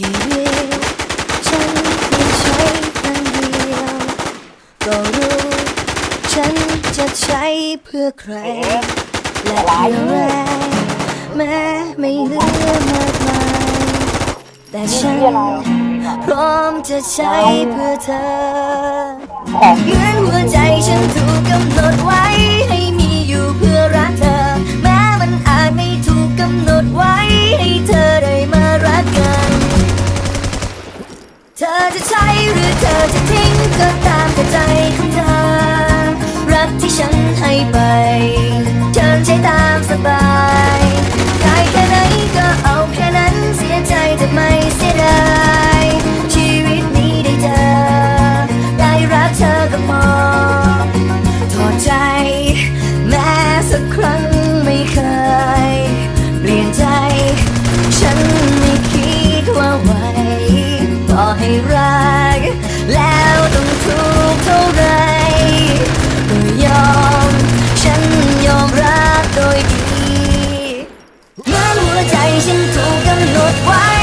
ชีวิตฉันไม่ใช่ครั้งเดียว ก็รู้ฉันจะใช้เพื่อใคร และเพื่อแรงแม้ไม่เหลือมากมายแต่ฉันพร้อมจะใช้เพื่อเธอเหมือนหัวใจฉันถูกกำหนดไว้ เธอจะใช้หรือเธอจะทิ้งก็ตามแต่ใจ รัก แล้วต้องทุกเท่าไรก็ยอม ฉันยอมรับโดยดีเหมื่อนหัวใจฉันถูกกำหนดไว้